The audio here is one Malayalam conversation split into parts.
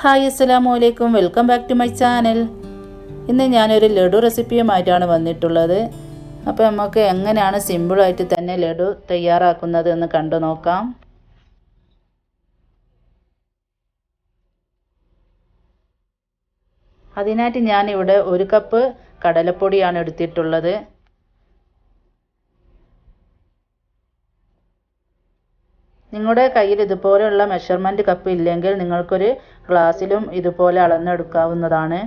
ഹായ് അസ്സലാമു അലൈക്കും welcome back to my channel. ഇന്ന് ഞാനൊരു ലഡു റെസിപ്പിയുമായിട്ടാണ് വന്നിട്ടുള്ളത്. അപ്പോൾ നമുക്ക് എങ്ങനെയാണ് സിമ്പിളായിട്ട് തന്നെ ലഡു തയ്യാറാക്കുന്നത് എന്ന് കണ്ടു നോക്കാം. അതിനായിട്ട് ഞാനിവിടെ ഒരു കപ്പ് കടലപ്പൊടിയാണ് എടുത്തിട്ടുള്ളത്. നിങ്ങളുടെ കയ്യിൽ ഇതുപോലെയുള്ള മെഷർമെന്റ് കപ്പ് ഇല്ലെങ്കിൽ നിങ്ങൾക്കൊരു ഗ്ലാസ്സിലും ഇതുപോലെ അളന്നെടുക്കാവുന്നതാണ്.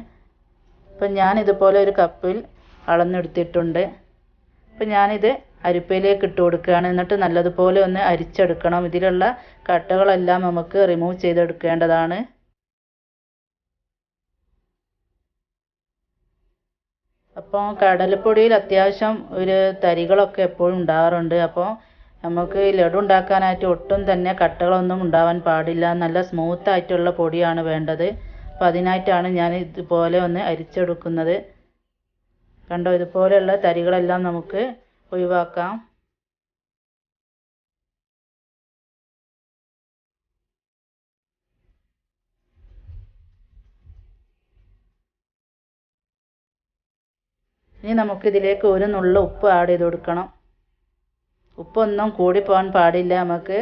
ഇപ്പൊ ഞാൻ ഇതുപോലെ ഒരു കപ്പിൽ അളന്നെടുത്തിട്ടുണ്ട്. അപ്പം ഞാനിത് അരിപ്പയിലേക്ക് ഇട്ട് കൊടുക്കുകയാണ്. എന്നിട്ട് നല്ലതുപോലെ ഒന്ന് അരിച്ചെടുക്കണം. ഇതിലുള്ള കട്ടകളെല്ലാം നമുക്ക് റിമൂവ് ചെയ്തെടുക്കേണ്ടതാണ്. അപ്പോൾ കടലപ്പൊടിയിൽ അത്യാവശ്യം ഒരു തരികളൊക്കെ എപ്പോഴും ഉണ്ടാകാറുണ്ട് അപ്പോൾ നമുക്ക് ലഡു ഉണ്ടാക്കാനായിട്ട് ഒട്ടും തന്നെ കട്ടകളൊന്നും ഉണ്ടാവാൻ പാടില്ല. നല്ല സ്മൂത്ത് ആയിട്ടുള്ള പൊടിയാണ് വേണ്ടത്. അപ്പം അതിനായിട്ടാണ് ഞാൻ ഇതുപോലെ ഒന്ന് അരിച്ചെടുക്കുന്നത്. കണ്ടോ ഇതുപോലെയുള്ള തരികളെല്ലാം നമുക്ക് ഒഴിവാക്കാം. ഇനി നമുക്കിതിലേക്ക് ഒരു നുള്ള ഉപ്പ് ആഡ് ചെയ്ത് കൊടുക്കണം. ഉപ്പൊന്നും കൂടി പോകാൻ പാടില്ല. നമുക്ക്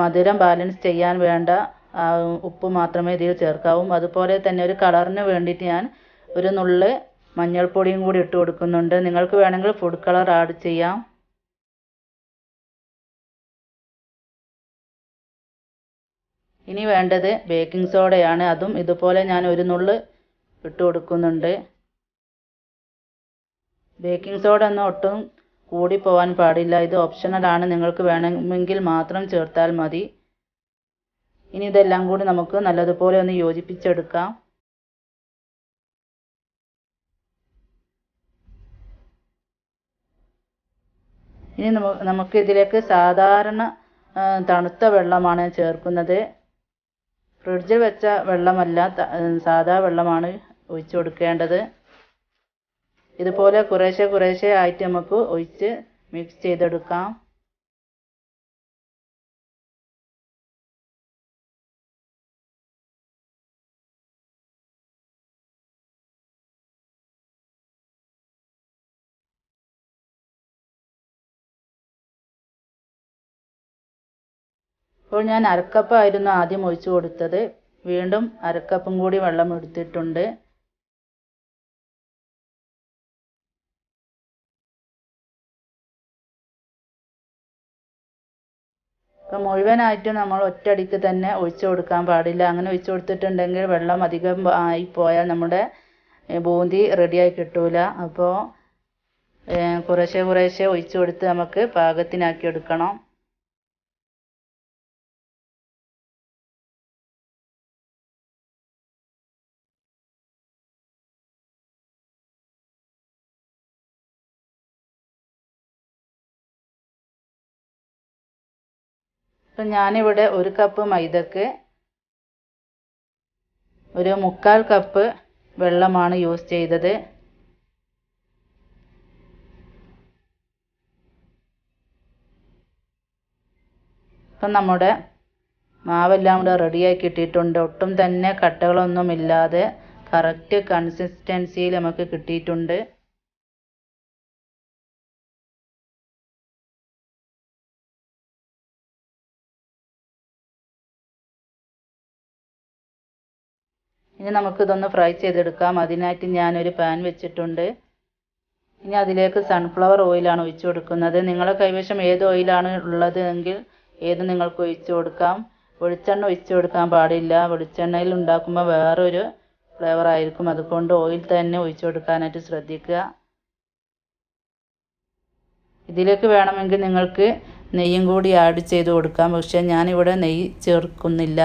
മധുരം ബാലൻസ് ചെയ്യാൻ വേണ്ട. ഉപ്പ് മാത്രമേ ഇതിൽ ചേർക്കാവൂ. അതുപോലെ തന്നെ ഒരു കളറിന് വേണ്ടിയിട്ട് ഞാൻ ഒരു നുള്ള് മഞ്ഞൾപ്പൊടിയും കൂടി ഇട്ട് കൊടുക്കുന്നുണ്ട്. നിങ്ങൾക്ക് വേണമെങ്കിൽ ഫുഡ് കളർ ആഡ് ചെയ്യാം. ഇനി വേണ്ടത് ബേക്കിംഗ് സോഡയാണ് അതും ഇതുപോലെ ഞാൻ ഒരു നുള്ള് ഇട്ട് കൊടുക്കുന്നുണ്ട്. ബേക്കിംഗ് സോഡ ഒന്നും ഒട്ടും കൂടി പോകാൻ പാടില്ല. ഇത് ഓപ്ഷണലാണ് നിങ്ങൾക്ക് വേണമെങ്കിൽ മാത്രം ചേർത്താൽ മതി. ഇനി ഇതെല്ലാം കൂടി നമുക്ക് നല്ലതുപോലെ ഒന്ന് യോജിപ്പിച്ചെടുക്കാം. ഇനി നമുക്ക് ഇതിലേക്ക് സാധാരണ തണുത്ത വെള്ളമാണ് ചേർക്കുന്നത്. ഫ്രിഡ്ജിൽ വെച്ച വെള്ളമല്ല സാധാ വെള്ളമാണ് ഒഴിച്ചു കൊടുക്കേണ്ടത്. ഇതുപോലെ കുറേശ്ശെ കുറേശ്ശെ ആയിട്ട് നമുക്ക് ഒഴിച്ച് മിക്സ് ചെയ്തെടുക്കാം. ഇപ്പോൾ ഞാൻ അരക്കപ്പായിരുന്നു ആദ്യം ഒഴിച്ചു കൊടുത്തത്. വീണ്ടും അരക്കപ്പും കൂടി വെള്ളം എടുത്തിട്ടുണ്ട്. അപ്പം മുഴുവനായിട്ടും നമ്മൾ ഒറ്റയടിക്ക് തന്നെ ഒഴിച്ചു കൊടുക്കാൻ പാടില്ല. അങ്ങനെ ഒഴിച്ചു കൊടുത്തിട്ടുണ്ടെങ്കിൽ വെള്ളം അധികം ആയി പോയാൽ നമ്മുടെ ബൂന്തി റെഡിയായി കിട്ടൂല. അപ്പോൾ കുറേശ്ശെ കുറേശ്ശെ ഒഴിച്ചു കൊടുത്ത് നമുക്ക് പാകത്തിനാക്കി എടുക്കണം. അപ്പം ഞാനിവിടെ ഒരു കപ്പ് മൈദക്ക് ഒരു മുക്കാൽ കപ്പ് വെള്ളമാണ് യൂസ് ചെയ്തത്. ഇപ്പം നമ്മുടെ മാവെല്ലാം കൂടെ റെഡിയാക്കി ഇട്ടിട്ടുണ്ട് ഒട്ടും തന്നെ കട്ടകളൊന്നും ഇല്ലാതെ കറക്റ്റ് കൺസിസ്റ്റൻസിയിൽ നമുക്ക് കിട്ടിയിട്ടുണ്ട്. ഇനി നമുക്കിതൊന്ന് ഫ്രൈ ചെയ്തെടുക്കാം. അതിനായിട്ട് ഞാനൊരു പാൻ വെച്ചിട്ടുണ്ട്. ഇനി അതിലേക്ക് സൺഫ്ലവർ ഓയിലാണ് ഒഴിച്ചു കൊടുക്കുന്നത്. നിങ്ങളുടെ കൈവശം ഏത് ഓയിലാണ് ഉള്ളത് എങ്കിൽ ഏത് നിങ്ങൾക്ക് ഒഴിച്ചു കൊടുക്കാം. വെളിച്ചെണ്ണ ഒഴിച്ചു കൊടുക്കാൻ പാടില്ല. വെളിച്ചെണ്ണയിൽ ഉണ്ടാക്കുമ്പോൾ വേറൊരു ഫ്ലേവർ ആയിരിക്കും. അതുകൊണ്ട് ഓയിൽ തന്നെ ഒഴിച്ചു കൊടുക്കാനായിട്ട് ശ്രദ്ധിക്കുക. ഇതിലേക്ക് വേണമെങ്കിൽ നിങ്ങൾക്ക് നെയ്യും കൂടി ആഡ് ചെയ്ത് കൊടുക്കാം. പക്ഷേ ഞാനിവിടെ നെയ്യ് ചേർക്കുന്നില്ല.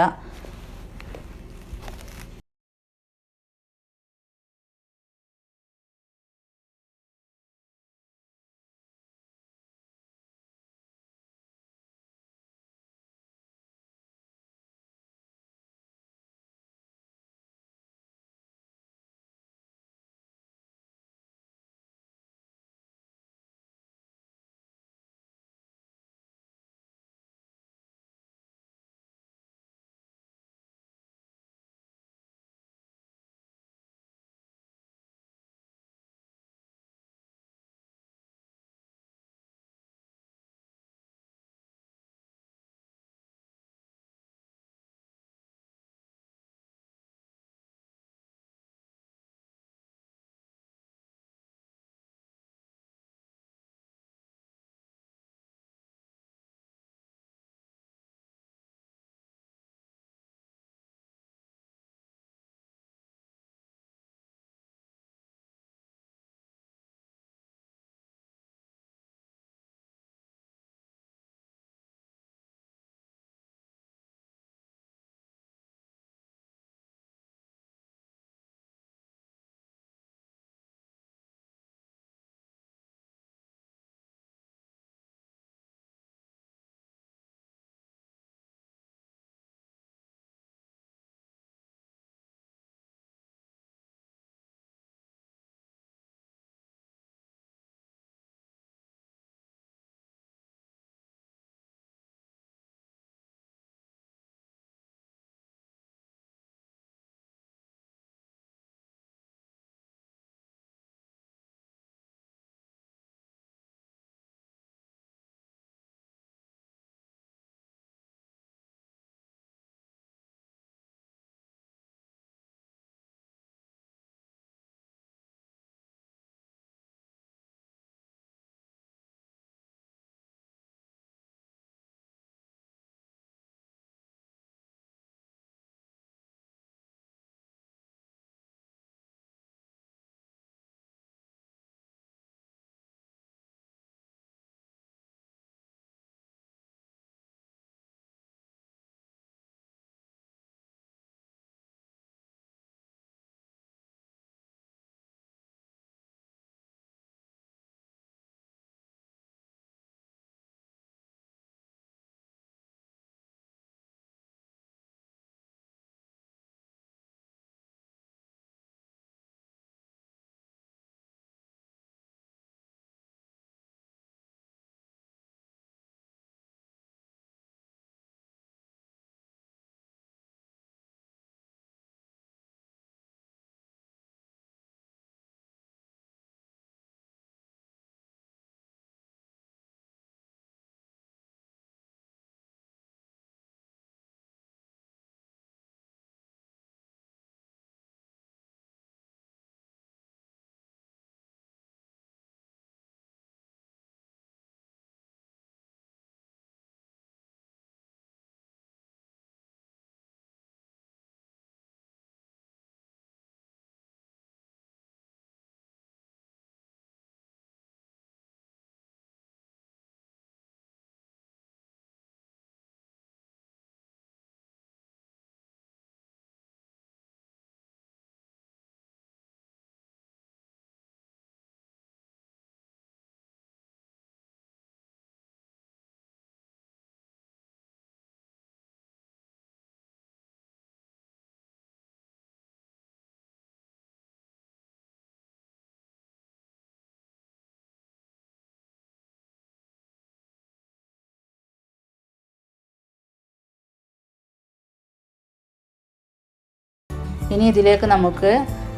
ഇനി ഇതിലേക്ക് നമുക്ക്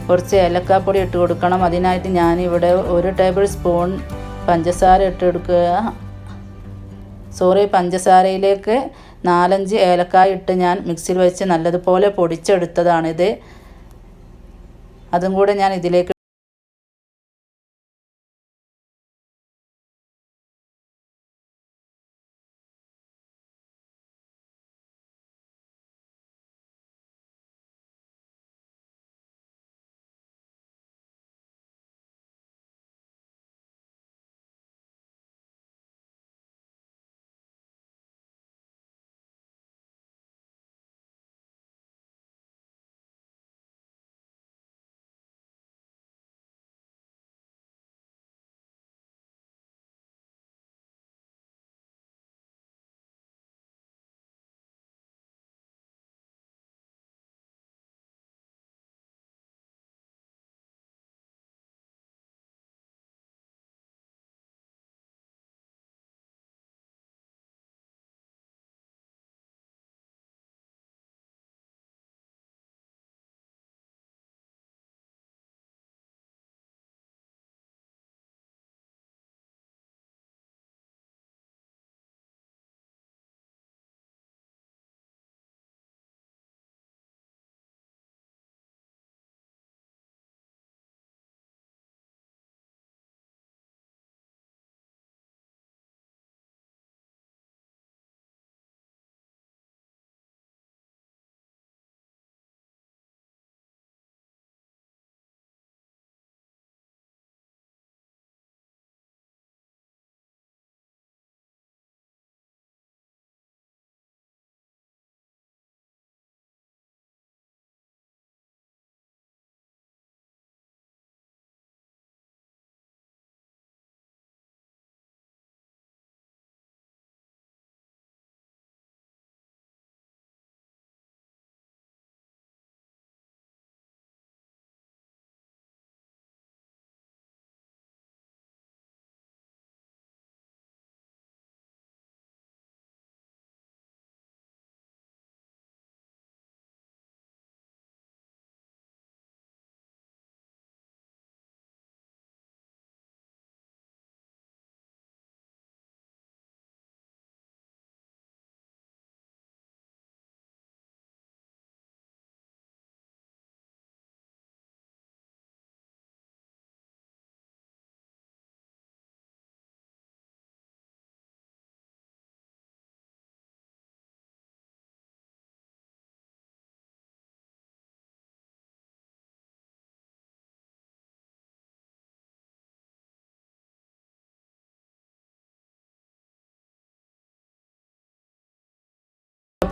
കുറച്ച് ഏലക്കാപ്പൊടി ഇട്ട് കൊടുക്കണം. അതിനായിട്ട് ഞാനിവിടെ ഒരു ടേബിൾ സ്പൂൺ പഞ്ചസാര ഇട്ട് കൊടുക്കുക. സോറി പഞ്ചസാരയിലേക്ക് നാലഞ്ച് ഏലക്കായ ഇട്ട് ഞാൻ മിക്സിയിൽ വെച്ച് നല്ലതുപോലെ പൊടിച്ചെടുത്തതാണിത്. അതും കൂടെ ഞാൻ ഇതിലേക്ക്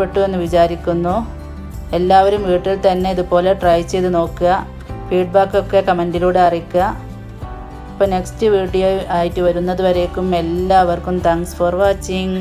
ഇഷ്ടപ്പെട്ടു എന്ന് വിചാരിക്കുന്നു. എല്ലാവരും വീട്ടിൽ തന്നെ ഇതുപോലെ ട്രൈ ചെയ്ത് നോക്കുക. ഫീഡ്ബാക്കൊക്കെ കമന്റിലൂടെ അറിയിക്കുക. അപ്പോൾ നെക്സ്റ്റ് വീഡിയോ ആയിട്ട് വരുന്നത് വരേക്കും എല്ലാവർക്കും താങ്ക്സ് ഫോർ വാച്ചിങ്